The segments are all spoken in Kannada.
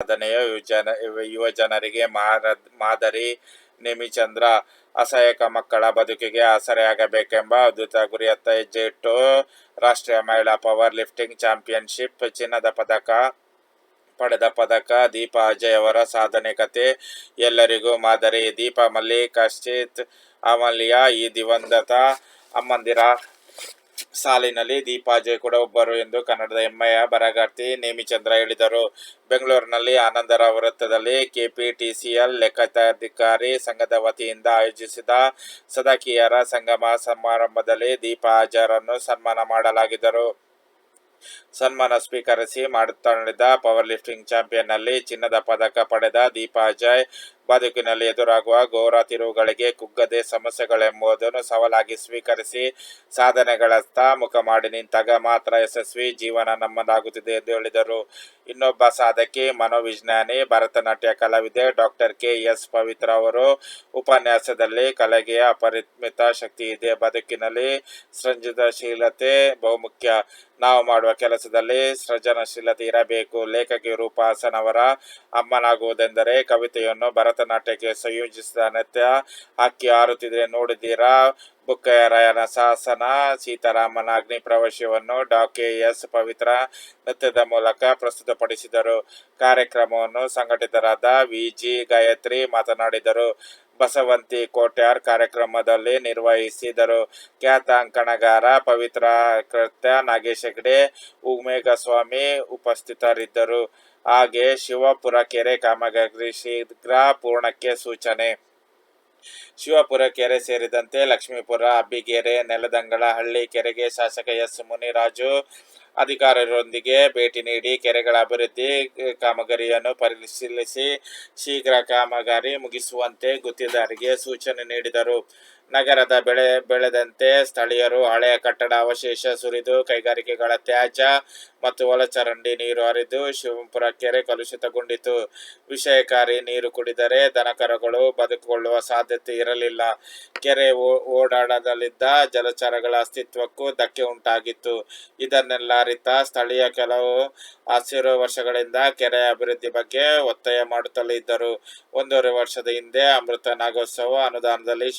ಸಾಧನೆಯ ಯುವಜನ ಯುವಜನರಿಗೆ ಮಾದರಿ ನೇಮಿಚಂದ್ರ ಅಸಹಾಯಕ ಮಕ್ಕಳ ಬದುಕಿಗೆ ಆಸರೆಯಾಗಬೇಕೆಂಬ ಅದ್ಭುತ ಗುರಿಯತ್ತ ಹೆಜ್ಜೆ ಇಟ್ಟು ರಾಷ್ಟ್ರೀಯ ಮಹಿಳಾ ಪವರ್ ಲಿಫ್ಟಿಂಗ್ ಚಾಂಪಿಯನ್ಶಿಪ್ ಚಿನ್ನದ ಪದಕ ಪಡೆದ ಪದಕ ದೀಪಾ ಅಜಯ್ ಅವರ ಸಾಧನೆ ಕತೆ. ಎಲ್ಲರಿಗೂ ಮಾದರಿ ದೀಪಾ ಮಲ್ಲಿಕ್ ಅಶ್ಚಿತ್ ಅಮಲ್ಯ ಈ ದಿವಂಗತ ಅಮ್ಮಂದಿರ ಸಾಲಿನಲ್ಲಿ ದೀಪಾ ಅಜಯ್ ಕೂಡ ಒಬ್ಬರು ಎಂದು ಕನ್ನಡದ ಹೆಮ್ಮೆಯ ಬರಗಾರ್ತಿ ನೇಮಿಚಂದ್ರ ಹೇಳಿದರು. ಬೆಂಗಳೂರಿನಲ್ಲಿ ಆನಂದರಾವ್ ವೃತ್ತದಲ್ಲಿ ಕೆಪಿಟಿಸಿಎಲ್ ಲೆಕ್ಕಾಧಿಕಾರಿ ಸಂಘದ ವತಿಯಿಂದ ಆಯೋಜಿಸಿದ ಸದಕಿಯರ ಸಂಗಮ ಸಮಾರಂಭದಲ್ಲಿ ದೀಪಾ ಅಜಯರನ್ನು ಸನ್ಮಾನ ಮಾಡಲಾಗಿದ್ದರು. ಸನ್ಮಾನ ಸ್ವೀಕರಿಸಿ ಮಾತನಾಡಿದ ಪವರ್ ಲಿಫ್ಟಿಂಗ್ ಚಾಂಪಿಯನ್ನಲ್ಲಿ ಚಿನ್ನದ ಪದಕ ಪಡೆದ ದೀಪಾ ಅಜಯ್ ಬದುಕಿನಲ್ಲಿ ಎದುರಾಗುವ ಘೋರ ತಿರುವುಗಳಿಗೆ ಕುಗ್ಗದೆ ಸಮಸ್ಯೆಗಳೆಂಬುದನ್ನು ಸವಾಲಾಗಿ ಸ್ವೀಕರಿಸಿ ಸಾಧನೆಗಳತ್ತ ಮುಖ ಮಾಡಿ ನಿಂತಾಗ ಮಾತ್ರ ಯಶಸ್ವಿ ಜೀವನ ನಮ್ಮದಾಗುತ್ತಿದೆ ಎಂದು ಹೇಳಿದರು. ಇನ್ನೊಬ್ಬ ಸಾಧಕಿ, ಮನೋವಿಜ್ಞಾನಿ, ಭರತನಾಟ್ಯ ಕಲಾವಿದೆ ಡಾಕ್ಟರ್ ಕೆ ಎಸ್ ಪವಿತ್ರ ಅವರು ಉಪನ್ಯಾಸದಲ್ಲಿ ಕಲೆಗೆ ಅಪರಿಮಿತ ಶಕ್ತಿ ಇದೆ. ಬದುಕಿನಲ್ಲಿ ಸೃಜನಶೀಲತೆ ಬಹುಮುಖ್ಯ. ನಾವು ಮಾಡುವ ಕೆಲಸದಲ್ಲಿ ಸೃಜನಶೀಲತೆ ಇರಬೇಕು. ಲೇಖಕಿ ರೂಪಾಸನವರ ಅಮ್ಮನಾಗುವುದೆಂದರೆ ಕವಿತೆಯನ್ನು ಭರತನಾಟ್ಯಕ್ಕೆ ಸಂಯೋಜಿಸಿದ ನೃತ್ಯ ಅಕ್ಕಿ ಹಾರುತ್ತಿದೆ ನೋಡಿದ್ದೀರಾ? ಬುಕ್ಕಯ್ಯರಾಯನ ಶಾಸನ ಸೀತಾರಾಮನ ಅಗ್ನಿ ಪ್ರವೇಶವನ್ನು ಡಾ ಕೆ ಎಸ್ ಪವಿತ್ರ ನೃತ್ಯದ ಮೂಲಕ ಪ್ರಸ್ತುತಪಡಿಸಿದರು. ಕಾರ್ಯಕ್ರಮವನ್ನು ಸಂಘಟಿತರಾದ ವಿಜಿ ಗಾಯತ್ರಿ ಮಾತನಾಡಿದರು. ಬಸವಂತಿ ಕೋಟ್ಯಾರ್ ಕಾರ್ಯಕ್ರಮದಲ್ಲಿ ನಿರ್ವಹಿಸಿದರು. ಖ್ಯಾತ ಅಂಕಣಗಾರ, ಪವಿತ್ರ ಕೃತ್ಯ ನಾಗೇಶ್ ಹೆಗ್ಡೆ ಉಮೇಘಸ್ವಾಮಿ ಉಪಸ್ಥಿತರಿದ್ದರು. ಹಾಗೆ ಶಿವಪುರ ಕೆರೆ ಕಾಮಗಾರಿ ಶೀಘ್ರ ಪೂರ್ಣಕ್ಕೆ ಸೂಚನೆ. ಶಿವಪುರ ಕೆರೆ ಸೇರಿದಂತೆ ಲಕ್ಷ್ಮೀಪುರ, ಅಬ್ಬಿಗೆರೆ, ನೆಲದಂಗಳ ಹಳ್ಳಿ ಕೆರೆಗೆ ಶಾಸಕ ಎಸ್ ಮುನಿರಾಜು ಅಧಿಕಾರಿಗಳೊಂದಿಗೆ ಭೇಟಿ ನೀಡಿ ಕೆರೆಗಳ ಅಭಿವೃದ್ಧಿ ಕಾಮಗಾರಿಯನ್ನು ಪರಿಶೀಲಿಸಿ ಶೀಘ್ರ ಕಾಮಗಾರಿ ಮುಗಿಸುವಂತೆ ಗುತ್ತಿದಾರಿಗೆ ಸೂಚನೆ ನೀಡಿದರು. ನಗರದ ಬೆಳೆ ಬೆಳೆದಂತೆ ಸ್ಥಳೀಯರು ಹಳೆಯ ಕಟ್ಟಡ, ಅವಶೇಷ ಸುರಿದು ಕೈಗಾರಿಕೆಗಳ ತ್ಯಾಜ್ಯ ಮತ್ತು ಒಳಚರಂಡಿ ನೀರು ಹರಿದು ಶಿವಪುರ ಕೆರೆ ಕಲುಷಿತಗೊಂಡಿತು. ವಿಷಯಕಾರಿ ನೀರು ಕುಡಿದರೆ ದನಕರುಗಳು ಬದುಕಿಕೊಳ್ಳುವ ಸಾಧ್ಯತೆ ಇರಲಿಲ್ಲ. ಕೆರೆ ಓಡಾಡದಲ್ಲಿದ್ದ ಜಲಚರಗಳ ಅಸ್ತಿತ್ವಕ್ಕೂ ಧಕ್ಕೆ ಉಂಟಾಗಿತ್ತು. ಇದನ್ನೆಲ್ಲ ಅರಿತ ಸ್ಥಳೀಯ ಕೆಲವು ಹಸಿರು ವರ್ಷಗಳಿಂದ ಕೆರೆ ಅಭಿವೃದ್ಧಿ ಬಗ್ಗೆ ಒತ್ತಾಯ ಮಾಡುತ್ತಲೇ ಇದ್ದರು. ಒಂದೂವರೆ ವರ್ಷದ ಹಿಂದೆ ಅಮೃತ ನಾಗೋತ್ಸವ ಅನುದಾನದಲ್ಲಿ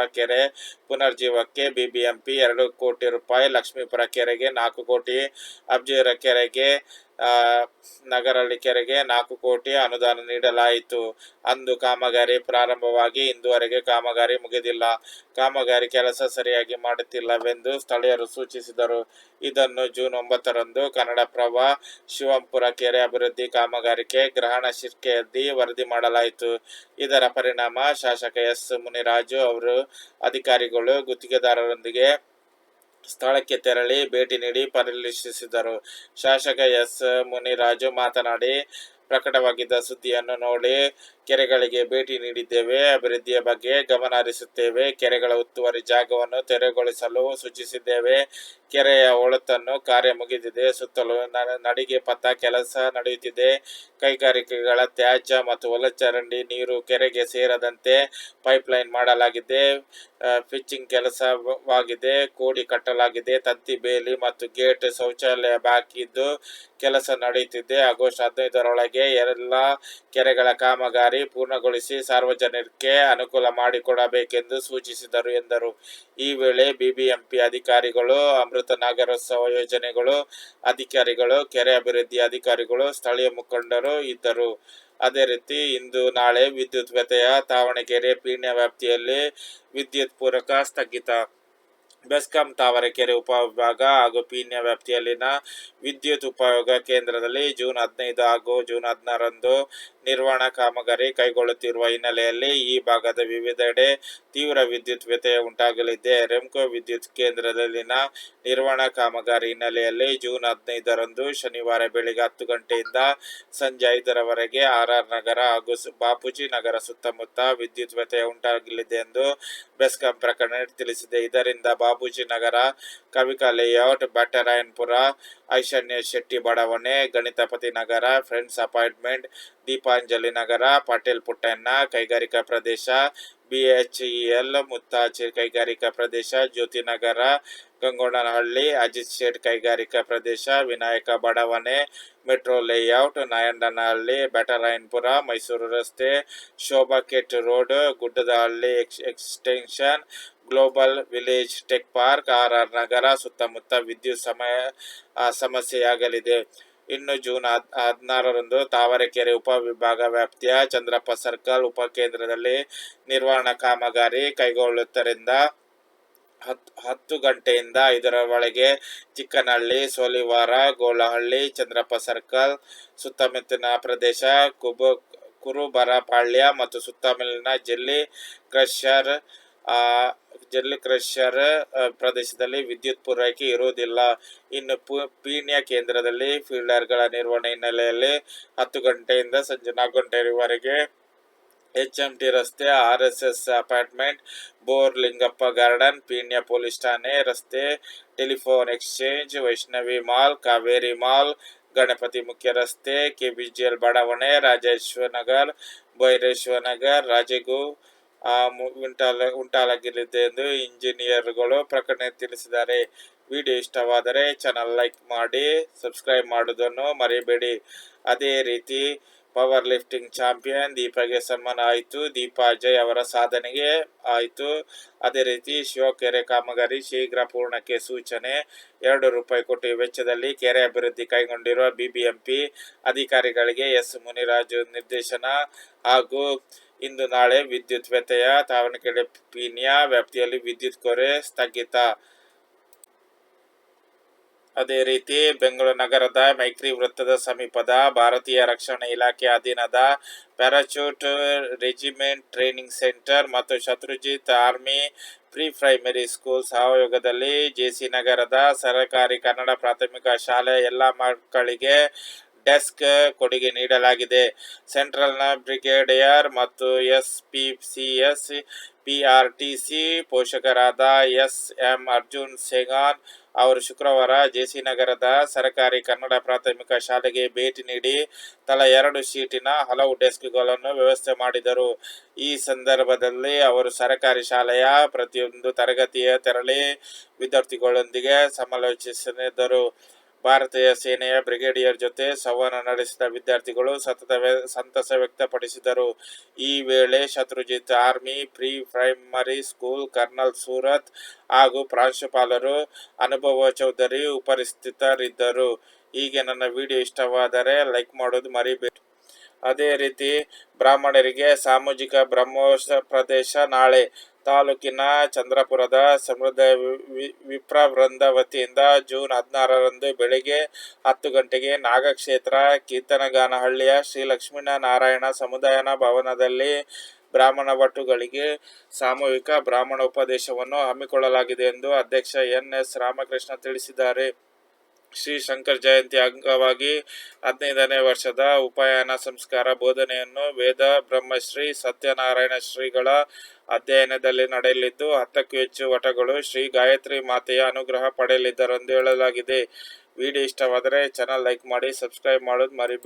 ಶಿವಪುರ ಕೆರೆ ಪುನರ್ಜೀವಕ್ಕೆ ಬಿಬಿಎಂಪಿ ಎರಡು ಕೋಟಿ ರೂಪಾಯಿ ಲಕ್ಷ್ಮೀಪುರ ಕೆರೆಗೆ ನಾಲ್ಕು ಕೋಟಿ ಅಬ್ಜೀರ ಕೆರೆಗೆ ಆ, ನಗರಳ್ಳಿ ಕೆರೆಗೆ ನಾಲ್ಕು ಕೋಟಿ ಅನುದಾನ ನೀಡಲಾಯಿತು. ಅಂದು ಕಾಮಗಾರಿ ಪ್ರಾರಂಭವಾಗಿ ಇಂದುವರೆಗೆ ಕಾಮಗಾರಿ ಮುಗಿದಿಲ್ಲ. ಕಾಮಗಾರಿ ಕೆಲಸ ಸರಿಯಾಗಿ ಮಾಡುತ್ತಿಲ್ಲವೆಂದು ಸ್ಥಳೀಯರು ಸೂಚಿಸಿದರು. ಇದನ್ನು ಜೂನ್ ಒಂಬತ್ತರಂದು ಕನ್ನಡಪ್ರಭ ಶಿವಂಪುರ ಕೆರೆ ಅಭಿವೃದ್ಧಿ ಕಾಮಗಾರಿಕೆ ಗ್ರಹಣ ಶಿರ್ಕೆಯಲ್ಲಿ ವರದಿ ಮಾಡಲಾಯಿತು. ಇದರ ಪರಿಣಾಮ ಶಾಸಕ ಎಸ್ ಮುನಿರಾಜು ಅವರು ಅಧಿಕಾರಿಗಳು ಗುತ್ತಿಗೆದಾರರೊಂದಿಗೆ ಸ್ಥಳಕ್ಕೆ ತೆರಳಿ ಭೇಟಿ ನೀಡಿ ಪರಿಶೀಲಿಸಿದರು. ಶಾಸಕ ಎಸ್. ಮುನಿರಾಜು ಮಾತನಾಡಿ, ಪ್ರಕಟವಾಗಿದ್ದ ಸುದ್ದಿಯನ್ನು ನೋಡಿ ಕೆರೆಗಳಿಗೆ ಭೇಟಿ ನೀಡಿದ್ದೇವೆ. ಅಭಿವೃದ್ಧಿಯ ಬಗ್ಗೆ ಗಮನ ಹರಿಸುತ್ತೇವೆ ಕೆರೆಗಳ ಉತ್ತುವರಿ ಜಾಗವನ್ನು ತೆರವುಗೊಳಿಸಲು ಸೂಚಿಸಿದ್ದೇವೆ. ಕೆರೆಯ ಒಳತನ್ನು ಕಾರ್ಯ ಮುಗಿದಿದೆ. ಸುತ್ತಲೂ ನಡಿಗೆ ಪಥ ಕೆಲಸ ನಡೆಯುತ್ತಿದೆ. ಕೈಗಾರಿಕೆಗಳ ತ್ಯಾಜ್ಯ ಮತ್ತು ಒಲಚರಂಡಿ ನೀರು ಕೆರೆಗೆ ಸೇರದಂತೆ ಪೈಪ್ಲೈನ್ ಮಾಡಲಾಗಿದೆ. ಫಿಚ್ಚಿಂಗ್ ಕೆಲಸವಾಗಿದೆ. ಕೋಡಿ ಕಟ್ಟಲಾಗಿದೆ. ತತ್ತಿ ಬೇಲಿ ಮತ್ತು ಗೇಟ್ ಶೌಚಾಲಯ ಬಾಕಿದ್ದು ಕೆಲಸ ನಡೆಯುತ್ತಿದೆ. ಆಗಸ್ಟ್ ಹದಿನೈದರೊಳಗೆ ಎಲ್ಲ ಕೆರೆಗಳ ಕಾಮಗಾರಿ ಪೂರ್ಣಗೊಳಿಸಿ ಸಾರ್ವಜನಿಕರಿಗೆ ಅನುಕೂಲ ಮಾಡಿಕೊಡಬೇಕೆಂದು ಸೂಚಿಸಿದರು ಎಂದರು. ಈ ವೇಳೆ ಬಿಬಿಎಂಪಿ ಅಧಿಕಾರಿಗಳು ಅಮೃತ ನಾಗರೋತ್ಸವ ಯೋಜನೆಗಳು, ಅಧಿಕಾರಿಗಳು, ಕೆರೆ ಅಭಿವೃದ್ಧಿ ಅಧಿಕಾರಿಗಳು, ಸ್ಥಳೀಯ ಮುಖಂಡರು ಇದ್ದರು. ಅದೇ ರೀತಿ ಇಂದು ನಾಳೆ ವಿದ್ಯುತ್ ವ್ಯತ್ಯಯ, ದಾವಣಗೆರೆ ಪೀಣ್ಯ ವ್ಯಾಪ್ತಿಯಲ್ಲಿ ವಿದ್ಯುತ್ ಪೂರಕ ಸ್ಥಗಿತ. ಬೆಸ್ಕಾಂ ತಾವರೆಕೆರೆ ಉಪವಿಭಾಗ ಹಾಗೂ ಪೀಣ್ಯ ವ್ಯಾಪ್ತಿಯಲ್ಲಿನ ವಿದ್ಯುತ್ ಉಪಯೋಗ ಕೇಂದ್ರದಲ್ಲಿ ಜೂನ್ ಹದಿನೈದು ಹಾಗೂ ಜೂನ್ ಹದಿನಾರರಂದು ನಿರ್ವಹಣಾ ಕಾಮಗಾರಿ ಕೈಗೊಳ್ಳುತ್ತಿರುವ ಹಿನ್ನೆಲೆಯಲ್ಲಿ ಈ ಭಾಗದ ವಿವಿಧೆಡೆ ತೀವ್ರ ವಿದ್ಯುತ್ ವ್ಯತ್ಯಯ ಉಂಟಾಗಲಿದೆ. ರೆಮ್ಕೋ ವಿದ್ಯುತ್ ಕೇಂದ್ರದಲ್ಲಿನ ನಿರ್ವಹಣಾ ಕಾಮಗಾರಿ ಹಿನ್ನೆಲೆಯಲ್ಲಿ ಜೂನ್ ಹದಿನೈದರಂದು ಶನಿವಾರ ಬೆಳಿಗ್ಗೆ ಹತ್ತು ಗಂಟೆಯಿಂದ ಸಂಜೆ ಐದರವರೆಗೆ ಆರ್ ಆರ್ ನಗರ ಹಾಗೂ ಬಾಪೂಜಿ ನಗರ ಸುತ್ತಮುತ್ತ ವಿದ್ಯುತ್ ವ್ಯತ್ಯಯ ಉಂಟಾಗಲಿದೆ ಎಂದು ಬೆಸ್ಕಾಂ ಪ್ರಕಟಣೆ ತಿಳಿಸಿದೆ. ಇದರಿಂದ ನಗರ ಕವಿಕಾ ಲೇಔಟ್ ಬಟ್ಟರಾಯನ್ಪುರ ಐಶಾನ್ಯ ಶೆಟ್ಟಿ ಬಡಾವಣೆ, ಗಣಿತಪತಿ ನಗರ, ಫ್ರೆಂಡ್ಸ್ ಅಪಾಯಿಂಟ್ಮೆಂಟ್ ದೀಪಾಂಜಲಿ ನಗರ ಪಾಟೀಲ್ ಪುಟ್ಟಣ್ಣ ಕೈಗಾರಿಕಾ ಪ್ರದೇಶ, ಬಿಎಚ್ಇಎಲ್ ಮುತ್ತಾಚಿ ಕೈಗಾರಿಕಾ ಪ್ರದೇಶ ಜ್ಯೋತಿನಗರ ಗಂಗೋಣನಹಳ್ಳಿ ಅಜಿತ್ ಶೇಟ್ ಕೈಗಾರಿಕಾ ಪ್ರದೇಶ, ವಿನಾಯಕ ಬಡಾವಣೆ, ಮೆಟ್ರೋ ಲೇಔಟ್, ನಾಯಂಡನಹಳ್ಳಿ ಬ್ಯಾಟರಾಯನ್ಪುರ ಮೈಸೂರು ರಸ್ತೆ, ಶೋಭಾ ಕೆಟ್ road, Guddadahalli X, extension global village tech park R R Nagar ಸುತ್ತಮುತ್ತ ವಿದ್ಯುತ್ ಸಮಯ ಸಮಸ್ಯೆಯಾಗಲಿದೆ. ಇನ್ನು ಜೂನ್ ಹದ್, ಹದಿನಾರರಂದು ತಾವರೆಕೆರೆ ಉಪವಿಭಾಗ ವ್ಯಾಪ್ತಿಯ ಚಂದ್ರಪ್ಪ ಸರ್ಕಲ್ ಉಪಕೇಂದ್ರದಲ್ಲಿ ನಿರ್ವಹಣಾ ಕಾಮಗಾರಿ ಕೈಗೊಳ್ಳುತ್ತರಿಂದ ಹತ್ತು ಹತ್ತು ಗಂಟೆಯಿಂದ ಇದರ ಒಳಗೆ ಚಿಕ್ಕನಹಳ್ಳಿ, ಸೋಲಿವಾರ ಗೋಲಹಳ್ಳಿ ಚಂದ್ರಪ್ಪ ಸರ್ಕಲ್ ಸುತ್ತಮುತ್ತಲಿನ ಪ್ರದೇಶ ಕುಬ, ಕುರುಬರಪಾಳ್ಯ ಮತ್ತು ಸುತ್ತಮುತ್ತಲಿನ ಜಿಲ್ಲೆ, ಕ್ರಷರ್ ಜಲ್ಲಿ ಕ್ರಷರ್ ಪ್ರದೇಶದಲ್ಲಿ ವಿದ್ಯುತ್ ಪೂರೈಕೆ ಇರುವುದಿಲ್ಲ. ಇನ್ನು ಪೀಣ್ಯ ಕೇಂದ್ರದಲ್ಲಿ ಫೀಲ್ಡರ್ಗಳ ನಿರ್ವಹಣೆ ಹಿನ್ನೆಲೆಯಲ್ಲಿ ಹತ್ತು ಗಂಟೆಯಿಂದ ಸಂಜೆ ನಾಲ್ಕು ಗಂಟೆವರೆಗೆ ಎಚ್ ಎಂ ಟಿ ರಸ್ತೆ R S S apartment bore Lingappa garden, Peenya police ಠಾಣೆ, ರಸ್ತೆ, telephone exchange, Vaishnavi mall, Kaveri mall, Ganapathi ಮುಖ್ಯ ರಸ್ತೆ, ಕೆಬಿಜಿಎಲ್ ಬಡಾವಣೆ, ರಾಜೇಶ್ವರ ನಗರ್ ಭೈರೇಶ್ವರ ನಗರ್ ಮು- ಉಂಟಾಲ, ಉಂಟಾಲಾಗಿರಲಿದೆ ಎಂದು ಇಂಜಿನಿಯರ್ಗಳು ಪ್ರಕಟಣೆ ತಿಳಿಸಿದ್ದಾರೆ. ವಿಡಿಯೋ ಇಷ್ಟವಾದರೆ ಚಾನಲ್ ಲೈಕ್ ಮಾಡಿ, ಸಬ್ಸ್ಕ್ರೈಬ್ ಮಾಡುವುದನ್ನು ಮರೆಯಬೇಡಿ ಅದೇ ರೀತಿ, ಪವರ್ ಲಿಫ್ಟಿಂಗ್ ಚಾಂಪಿಯನ್ ದೀಪಾಗೆ ಸನ್ಮಾನ ಆಯಿತು. ದೀಪಾ ಅಜಯ್ ಅವರ ಸಾಧನೆಗೆ ಆಯಿತು. ಅದೇ ರೀತಿ, ಶಿವಕೆರೆ ಕಾಮಗಾರಿ ಶೀಘ್ರ ಪೂರ್ಣಕ್ಕೆ ಸೂಚನೆ. ಎರಡು ರೂಪಾಯಿ ಕೋಟಿ ವೆಚ್ಚದಲ್ಲಿ ಕೆರೆ ಅಭಿವೃದ್ಧಿ ಕೈಗೊಂಡಿರುವ ಬಿಬಿಎಂಪಿ ಅಧಿಕಾರಿಗಳಿಗೆ ಎಸ್ ಮುನಿರಾಜು ನಿರ್ದೇಶನ ಹಾಗೂ ಇಂದು ನಾಳೆ ವಿದ್ಯುತ್ ವ್ಯತ್ಯಯ, ದಾವಣಗೆರೆ ಪೀಣ್ಯ, ವ್ಯಾಪ್ತಿಯಲ್ಲಿ ವಿದ್ಯುತ್ ಕೊರೆ ಸ್ಥಗಿತ. ಅದೇ ರೀತಿ ಬೆಂಗಳೂರು ನಗರದ ಮೈತ್ರಿ ವೃತ್ತದ ಸಮೀಪದ ಭಾರತೀಯ ರಕ್ಷಣಾ ಇಲಾಖೆ ಅಧೀನದ ಪ್ಯಾರಾಚೂಟ್ ರೆಜಿಮೆಂಟ್ ಟ್ರೈನಿಂಗ್ ಸೆಂಟರ್ ಮತ್ತು Shatrujit army pre primary school ಸಹಯೋಗದಲ್ಲಿ ಜೆಸಿ ನಗರದ ಸರ್ಕಾರಿ ಕನ್ನಡ ಪ್ರಾಥಮಿಕ ಶಾಲೆ ಎಲ್ಲ ಮಕ್ಕಳಿಗೆ ಡೆಸ್ಕ್ ಕೊಡುಗೆ ನೀಡಲಾಗಿದೆ. ಸೆಂಟ್ರಲ್ನ ಬ್ರಿಗೇಡಿಯರ್ ಮತ್ತು S P C S P R ಪೋಷಕರಾದ S M Arjun ಸೇಗಾನ್ ಅವರು ಶುಕ್ರವಾರ ಜೆಸಿ ನಗರದ ಸರ್ಕಾರಿ ಕನ್ನಡ ಪ್ರಾಥಮಿಕ ಶಾಲೆಗೆ ಭೇಟಿ ನೀಡಿ ತಲಾ ಎರಡು ಸೀಟಿನ ಹಲವು ಡೆಸ್ಕ್ಗಳನ್ನು ವ್ಯವಸ್ಥೆ ಮಾಡಿದರು. ಈ ಸಂದರ್ಭದಲ್ಲಿ ಅವರು ಸರ್ಕಾರಿ ಶಾಲೆಯ ಪ್ರತಿಯೊಂದು ತರಗತಿಯ ತೆರಳಿ ವಿದ್ಯಾರ್ಥಿಗಳೊಂದಿಗೆ ಸಮಾಲೋಚಿಸಿದರು ಭಾರತೀಯ ಸೇನೆಯ ಬ್ರಿಗೇಡಿಯರ್ ಜೊತೆ ಸಂವಹನ ನಡೆಸಿದ ವಿದ್ಯಾರ್ಥಿಗಳು ಸತತ ಸಂತಸ ವ್ಯಕ್ತಪಡಿಸಿದರು. ಈ ವೇಳೆ Shatrujit army, pre primary school colonel Surat ಹಾಗೂ ಪ್ರಾಂಶುಪಾಲರು ಅನುಭವ ಚೌಧರಿ ಉಪಸ್ಥಿತರಿದ್ದರು. ಹೀಗೆ ನನ್ನ ವಿಡಿಯೋ ಇಷ್ಟವಾದರೆ ಲೈಕ್ ಮಾಡೋದು ಮರಿಬೇಡಿ. ಅದೇ ರೀತಿ ಬ್ರಾಹ್ಮಣರಿಗೆ ಸಾಮಾಜಿಕ ಬ್ರಹ್ಮೋತ್ಸವ ಪ್ರದೇಶ ನಾಳೆ. ತಾಲೂಕಿನ ಚಂದ್ರಪುರದ ಸಮೃದ್ಧ ವಿಪ್ರ ವೃಂದ ವತಿಯಿಂದ ಜೂನ್ ಹದಿನಾರರಂದು ಬೆಳಗ್ಗೆ ಹತ್ತು ಗಂಟೆಗೆ ನಾಗಕ್ಷೇತ್ರ ಕೀರ್ತನಗಾನಹಳ್ಳಿಯ ಶ್ರೀ ಲಕ್ಷ್ಮೀನಾರಾಯಣ ಸಮುದಾಯನ ಭವನದಲ್ಲಿ ಬ್ರಾಹ್ಮಣ ಭಟ್ಟುಗಳಿಗೆ ಸಾಮೂಹಿಕ ಬ್ರಾಹ್ಮಣ ಉಪದೇಶವನ್ನು ಹಮ್ಮಿಕೊಳ್ಳಲಾಗಿದೆ ಎಂದು ಅಧ್ಯಕ್ಷ ಎನ್ ಎಸ್ ರಾಮಕೃಷ್ಣ ತಿಳಿಸಿದ್ದಾರೆ. ಶ್ರೀ ಶಂಕರ್ ಜಯಂತಿ ಅಂಗವಾಗಿ ಹದಿನೈದನೇ ವರ್ಷದ ಉಪಾಯನ ಸಂಸ್ಕಾರ ಬೋಧನೆಯನ್ನು ವೇದ ಬ್ರಹ್ಮಶ್ರೀ ಸತ್ಯನಾರಾಯಣ ಶ್ರೀಗಳ ಅಧ್ಯಯನದಲ್ಲಿ ನಡೆಯಲಿದ್ದು, ಹತ್ತಕ್ಕೂ ಹೆಚ್ಚು ವಟಗಳು ಶ್ರೀ ಗಾಯತ್ರಿ ಮಾತೆಯ ಅನುಗ್ರಹ ಪಡೆಯಲಿದ್ದಾರೆಂದು ಹೇಳಲಾಗಿದೆ. ವಿಡಿಯೋ ಇಷ್ಟವಾದರೆ ಚಾನಲ್ ಲೈಕ್ ಮಾಡಿ ಸಬ್ಸ್ಕ್ರೈಬ್ ಮಾಡೋದು ಮರಿ